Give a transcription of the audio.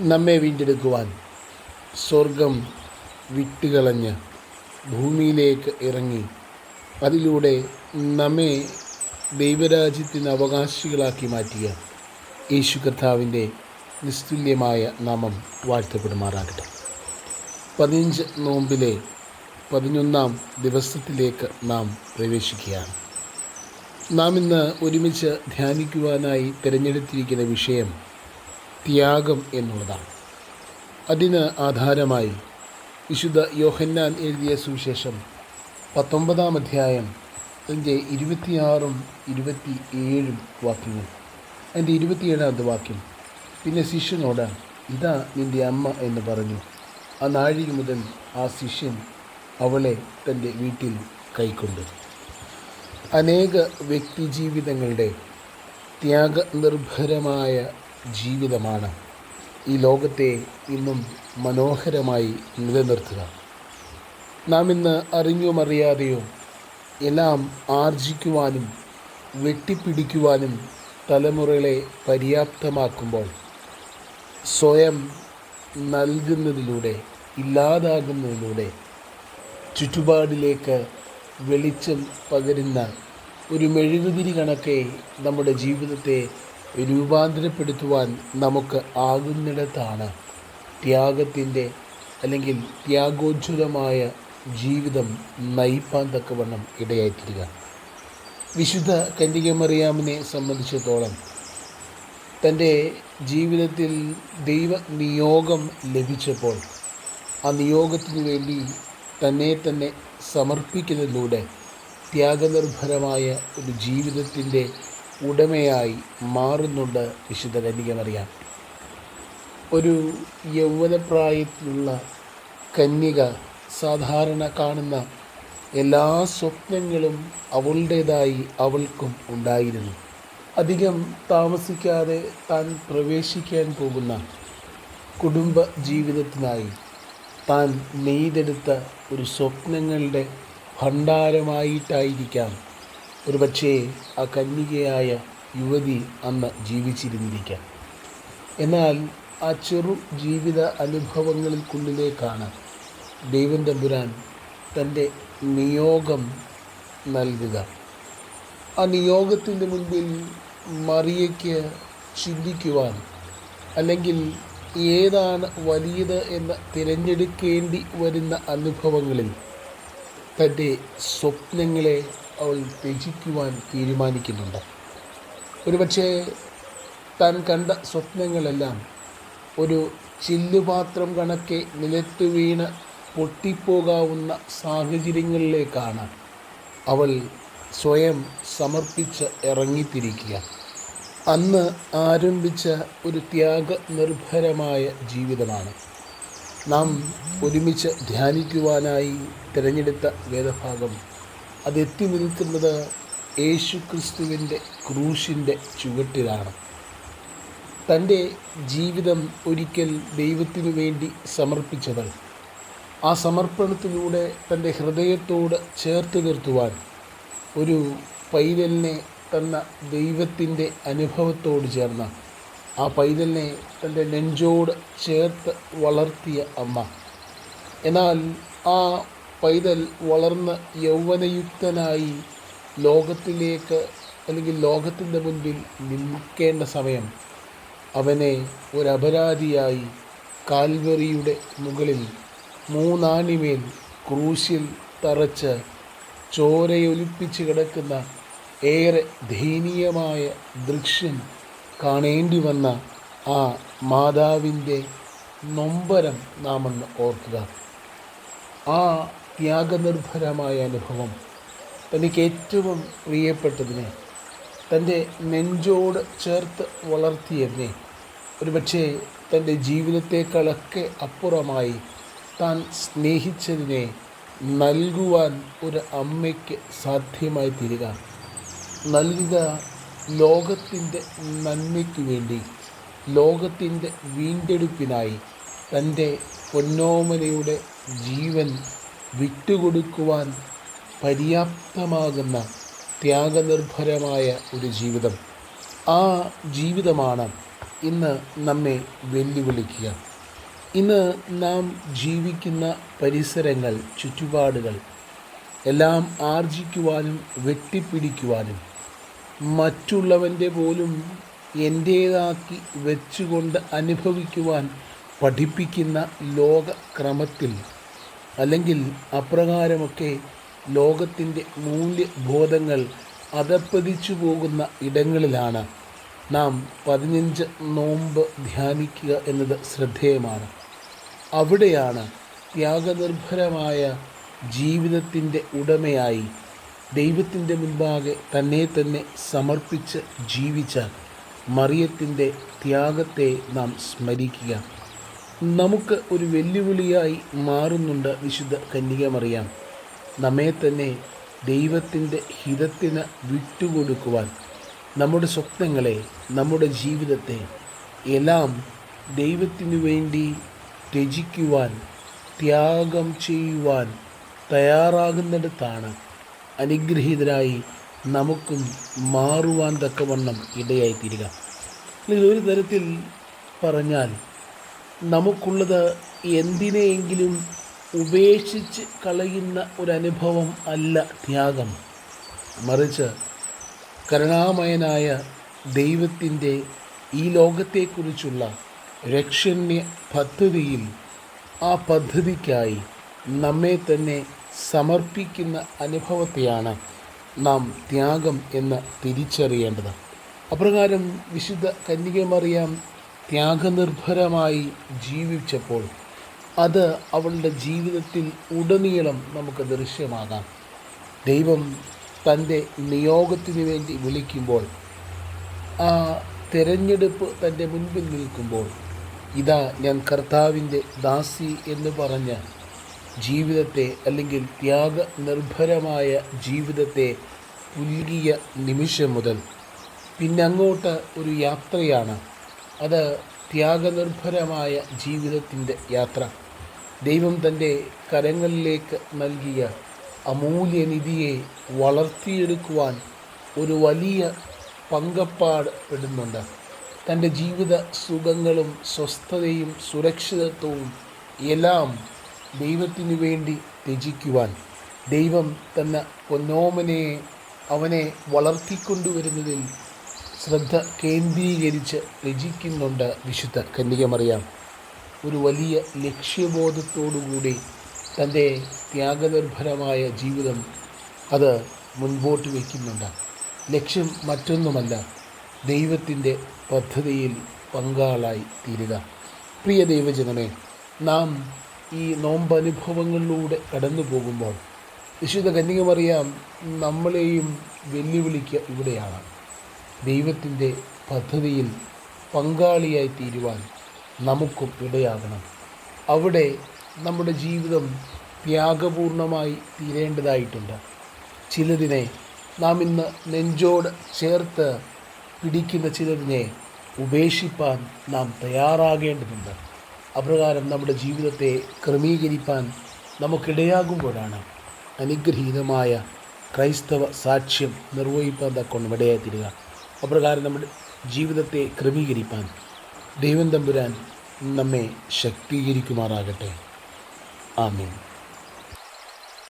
നമ്മെ വീണ്ടെടുക്കുവാൻ സ്വർഗം വിട്ടുകളഞ്ഞ് ഭൂമിയിലേക്ക് ഇറങ്ങി. അതിലൂടെ നമ്മെ ദൈവരാജ്യത്തിന് അവകാശികളാക്കി മാറ്റിയ യേശു കർത്താവിന്റെ നിസ്തുല്യമായ നാമം വാഴ്ത്തപ്പെടുമാറാകട്ടെ. പതിനഞ്ച് നോമ്പിലെ പതിനൊന്നാം ദിവസത്തിലേക്ക് നാം പ്രവേശിക്കുകയാണ്. നാം ഇന്ന് ഒരുമിച്ച് ധ്യാനിക്കുവാനായി തിരഞ്ഞെടുത്തിരിക്കുന്ന വിഷയം ത്യാഗം എന്നുള്ളതാണ്. അതിന് ആധാരമായി വിശുദ്ധ യോഹന്നാൻ എഴുതിയ സുവിശേഷം പത്തൊമ്പതാം അധ്യായം അതിന്റെ ഇരുപത്തിയാറും ഇരുപത്തി ഏഴും വാക്യങ്ങൾ. അതിന്റെ ഇരുപത്തിയേഴാമത്തെ വാക്യം പിന്നെ ശിഷ്യനോട് ഇതാ നിന്റെ അമ്മ എന്ന് പറഞ്ഞു. ആ നാഴിക മുതൽ ആ ശിഷ്യൻ അവളെ തന്റെ വീട്ടിൽ കൈക്കൊണ്ടു. അനേക വ്യക്തിജീവിതങ്ങളുടെ ത്യാഗനിർഭരമായ ജീവിതമാണ്. ഈ ലോകത്തെ ഇന്നും മനോഹരമായി നിലനിർത്തുക. നാം ഇന്ന് അറിഞ്ഞോ അറിയാതെയോ എല്ലാം ആർജിക്കുവാനും വെട്ടിപ്പിടിക്കുവാനും തലമുറകളെ പര്യാപ്തമാക്കുമ്പോൾ സ്വയം നൽകുന്നതിലൂടെ ഇല്ലാതാകുന്നതിലൂടെ ചുറ്റുപാടിലേക്ക് വെളിച്ചം പകരുന്ന ഒരു മെഴുകുതിരി കണക്കെ നമ്മുടെ ജീവിതത്തെ രൂപാന്തരപ്പെടുത്തുവാൻ നമുക്ക് ആകുന്നിടത്താണ് ത്യാഗത്തിന്റെ അല്ലെങ്കിൽ ത്യാഗോജ്വലമായ ജീവിതം നയിപ്പാൻ തക്കവണ്ണം ഇടയായിത്തീരുക. വിശുദ്ധ കന്യകമറിയാമിനെ സംബന്ധിച്ചിടത്തോളം തന്റെ ജീവിതത്തിൽ ദൈവ നിയോഗം ലഭിച്ചപ്പോൾ ആ നിയോഗത്തിനു വേണ്ടി തന്നെ തന്നെ സമർപ്പിക്കുന്നതിലൂടെ ത്യാഗനിർഭരമായ ഒരു ജീവിതത്തിന്റെ ഉടമയായി മാറുന്നുണ്ട് വിശുദ്ധ കന്യകമറിയാം ഒരു യൗവനപ്രായത്തിലുള്ള കന്യക സാധാരണ കാണുന്ന എല്ലാ സ്വപ്നങ്ങളും അവളുടേതായി അവൾക്കും ഉണ്ടായിരുന്നു. അധികം താമസിക്കാതെ താൻ പ്രവേശിക്കാൻ പോകുന്ന കുടുംബ ജീവിതത്തിനായി താൻ നെയ്തെടുത്ത ഒരു സ്വപ്നങ്ങളുടെ ഭണ്ഡാരമായിട്ടായിരിക്കാം ഒരുപക്ഷേ ആ കന്യകയായ യുവതി അന്ന് ജീവിച്ചിരുന്നിരിക്കാം. എന്നാൽ ആ ചെറു ജീവിത അനുഭവങ്ങൾക്കുള്ളിലേക്കാണ് ദൈവം തമ്പുരാൻ തന്റെ നിയോഗം നൽകുക. ആ നിയോഗത്തിന്റെ മുൻപിൽ മറിയയ്ക്ക് ചിന്തിക്കുവാൻ അല്ലെങ്കിൽ ഏതാണ് വലിയത് എന്ന് തിരഞ്ഞെടുക്കേണ്ടി വരുന്ന അനുഭവങ്ങളിൽ തന്റെ സ്വപ്നങ്ങളെ അവൾ ത്യജിക്കുവാൻ തീരുമാനിക്കുന്നുണ്ട്. ഒരുപക്ഷെ താൻ കണ്ട സ്വപ്നങ്ങളെല്ലാം ഒരു ചില്ലുപാത്രം കണക്കെ നിലത്ത് വീണ് പൊട്ടിപ്പോകാവുന്ന സാഹചര്യങ്ങളിലേക്കാണ് അവൾ സ്വയം സമർപ്പിച്ച് ഇറങ്ങിത്തിരിക്കുക. അന്ന് ആരംഭിച്ച ഒരു ത്യാഗ നിർഭരമായ ജീവിതമാണ്. നാം ഒരുമിച്ച് ധ്യാനിക്കുവാനായി തിരഞ്ഞെടുത്ത വേദഭാഗം അതെത്തി നിൽക്കുന്നത് യേശു ക്രിസ്തുവിന്റെ ക്രൂശിന്റെ ചുവട്ടിലാണ്. തന്റെ ജീവിതം ഒരിക്കൽ ദൈവത്തിനു വേണ്ടി സമർപ്പിച്ചവൾ. ആ സമർപ്പണത്തിലൂടെ തന്റെ ഹൃദയത്തോട് ചേർത്ത് നിർത്തുവാൻ ഒരു പൈതലിനെ തന്ന ദൈവത്തിന്റെ അനുഭവത്തോട് ചേർന്ന ആ പൈതലിനെ തന്റെ നെഞ്ചോട് ചേർത്ത് വളർത്തിയ അമ്മ. എന്നാൽ ആ പൈതൽ വളർന്ന് യൗവനയുക്തനായി ലോകത്തിലേക്ക് അല്ലെങ്കിൽ ലോകത്തിന്റെ മുൻപിൽ നിൽക്കേണ്ട സമയം അവനെ ഒരപരാധിയായി കാൽവറിയുടെ മുകളിൽ മൂന്നാണിമേൽ ക്രൂശിൽ തറച്ച് ചോരയൊലിപ്പിച്ച് കിടക്കുന്ന ഏറെ ദയനീയമായ ദൃശ്യം കാണേണ്ടി വന്ന ആ മാതാവിന്റെ നൊമ്പരം നാമെന്ന് ഓർക്കുക. ആ ത്യാഗനിർഭരമായ അനുഭവം. തനിക്ക് ഏറ്റവും പ്രിയപ്പെട്ടതിനെ തന്റെ നെഞ്ചോട് ചേർത്ത് വളർത്തിയതിനെ ഒരുപക്ഷെ തന്റെ ജീവിതത്തെക്കാളൊക്കെ അപ്പുറമായി താൻ സ്നേഹിച്ചതിനെ നൽകുവാൻ ഒരു അമ്മയ്ക്ക് സാധ്യമായി തീരുക. നൽകുക ലോകത്തിന്റെ നന്മയ്ക്ക് വേണ്ടി ലോകത്തിന്റെ വീണ്ടെടുപ്പിനായി തന്റെ പൊന്നോമനയുടെ ജീവൻ വിട്ടുകൊടുക്കുവാൻ പര്യാപ്തമാകുന്ന ത്യാഗനിർഭരമായ ഒരു ജീവിതം. ആ ജീവിതമാണ് ഇന്ന് നമ്മെ വെല്ലുവിളിക്കുക. ഇന്ന് നാം ജീവിക്കുന്ന പരിസരങ്ങൾ ചുറ്റുപാടുകൾ എല്ലാം ആർജിക്കുവാനും വെട്ടിപ്പിടിക്കുവാനും മറ്റുള്ളവന്റെ പോലും എന്റേതാക്കി വെച്ചുകൊണ്ട് അനുഭവിക്കുവാൻ പഠിപ്പിക്കുന്ന ലോകക്രമത്തിൽ അല്ലെങ്കിൽ അപ്രകാരമൊക്കെ ലോകത്തിന്റെ മൂല്യബോധങ്ങൾ അധപ്പതിച്ചു പോകുന്ന ഇടങ്ങളിലാണ് നാം പതിനഞ്ച് നോമ്പ് ധ്യാനിക്കുക എന്നത് ശ്രദ്ധേയമാണ്. അവിടെയാണ് ത്യാഗനിർഭരമായ ജീവിതത്തിന്റെ ഉടമയായി ദൈവത്തിന്റെ മുൻപാകെ തന്നെ തന്നെ സമർപ്പിച്ച് ജീവിച്ച മറിയത്തിന്റെ ത്യാഗത്തെ നാം സ്മരിക്കുക. നമുക്ക് ഒരു വെല്ലുവിളിയായി മാറുന്നുണ്ട് വിശുദ്ധ കന്യകമറിയാം. നമ്മെ തന്നെ ദൈവത്തിന്റെ ഹിതത്തിന് വിട്ടുകൊടുക്കുവാൻ നമ്മുടെ സ്വപ്നങ്ങളെ നമ്മുടെ ജീവിതത്തെ എല്ലാം ദൈവത്തിനു വേണ്ടി രചിക്കുവാൻ ത്യാഗം ചെയ്യുവാൻ തയ്യാറാകുന്നിടത്താണ് അനുഗ്രഹീതരായി നമുക്കും മാറുവാൻ തക്കവണ്ണം ഇടയായിത്തീരുക. ഒരു തരത്തിൽ പറഞ്ഞാൽ നമുക്കുള്ളത് എന്തിനെയെങ്കിലും ഉപേക്ഷിച്ച് കളയുന്ന ഒരനുഭവം അല്ല ത്യാഗം. മറിച്ച് കരുണാമയനായ ദൈവത്തിന്റെ ഈ ലോകത്തെക്കുറിച്ചുള്ള രക്ഷണ്യ പദ്ധതിയിൽ ആ പദ്ധതിക്കായി നമ്മെ തന്നെ സമർപ്പിക്കുന്ന അനുഭവത്തെയാണ് നാം ത്യാഗം എന്ന് തിരിച്ചറിയേണ്ടത്. അപ്രകാരം വിശുദ്ധ കന്യകമറിയാം ത്യാഗനിർഭരമായി ജീവിച്ചപ്പോൾ അത് അവളുടെ ജീവിതത്തിൽ ഉടനീളം നമുക്ക് ദൃശ്യമാകാം. ദൈവം തന്റെ നിയോഗത്തിന് വേണ്ടി വിളിക്കുമ്പോൾ ആ തിരഞ്ഞെടുപ്പ് തന്റെ മുൻപിൽ നിൽക്കുമ്പോൾ ഇതാ ഞാൻ കർത്താവിന്റെ ദാസി എന്ന് പറഞ്ഞ് ജീവിതത്തെ അല്ലെങ്കിൽ ത്യാഗനിർഭരമായ ജീവിതത്തെ പുൽകിയ നിമിഷം മുതൽ. പിന്നങ്ങോട്ട് ഒരു യാത്രയാണ്. അത് ത്യാഗനിർഭരമായ ജീവിതത്തിന്റെ യാത്ര. ദൈവം തന്റെ കരങ്ങളിലേക്ക് നൽകിയ അമൂല്യനിധിയെ വളർത്തിയെടുക്കുവാൻ ഒരു വലിയ പങ്കപ്പാട് പെടുന്നുണ്ട്. തന്റെ ജീവിത സുഖങ്ങളും സ്വസ്ഥതയും സുരക്ഷിതത്വവും എല്ലാം ദൈവത്തിനു വേണ്ടി ത്യജിക്കുവാൻ. ദൈവം തന്ന പൊന്നോമനെ അവനെ വളർത്തിക്കൊണ്ടുവരുന്നതിൽ ശ്രദ്ധ കേന്ദ്രീകരിച്ച് രചിക്കുന്നുണ്ട് വിശുദ്ധ കന്യകമറിയാം. ഒരു വലിയ ലക്ഷ്യബോധത്തോടുകൂടി തന്റെ ത്യാഗനിർഭരമായ ജീവിതം അത് മുൻപോട്ട് വയ്ക്കുന്നുണ്ട്. ലക്ഷ്യം മറ്റൊന്നുമല്ല ദൈവത്തിന്റെ പദ്ധതിയിൽ പങ്കാളായി തീരുക. പ്രിയ ദൈവജനമേ നാം ഈ നോമ്പനുഭവങ്ങളിലൂടെ കടന്നു പോകുമ്പോൾ വിശുദ്ധ കന്യകമറിയാം നമ്മളെയും വെല്ലുവിളിക്കുക ഇവിടെയാണ്. ദൈവത്തിന്റെ പദ്ധതിയിൽ പങ്കാളിയായി തീരുവാൻ നമുക്കും ഇടയാകണം. അവിടെ നമ്മുടെ ജീവിതം ത്യാഗപൂർണമായി തീരേണ്ടതായിട്ടുണ്ട്. ചിലതിനെ നാം ഇന്ന് നെഞ്ചോട് ചേർത്ത് പിടിക്കുന്ന ചിലതിനെ ഉപേക്ഷിപ്പാൻ നാം തയ്യാറാകേണ്ടതുണ്ട്. അപ്രകാരം നമ്മുടെ ജീവിതത്തെ ക്രമീകരിപ്പാൻ നമുക്കിടയാകുമ്പോഴാണ് അനുഗ്രഹീതമായ ക്രൈസ്തവ സാക്ഷ്യം നിർവഹിക്കാൻ തക്കൊണ്ട് ഇടയായിത്തീരുക അപ്രകാരം നമ്മുടെ ജീവിതത്തെ ക്രമീകരിപ്പാൻ ദൈവം തമ്പുരാൻ നമ്മെ ശക്തീകരിക്കുമാറാകട്ടെ. ആമീൻ.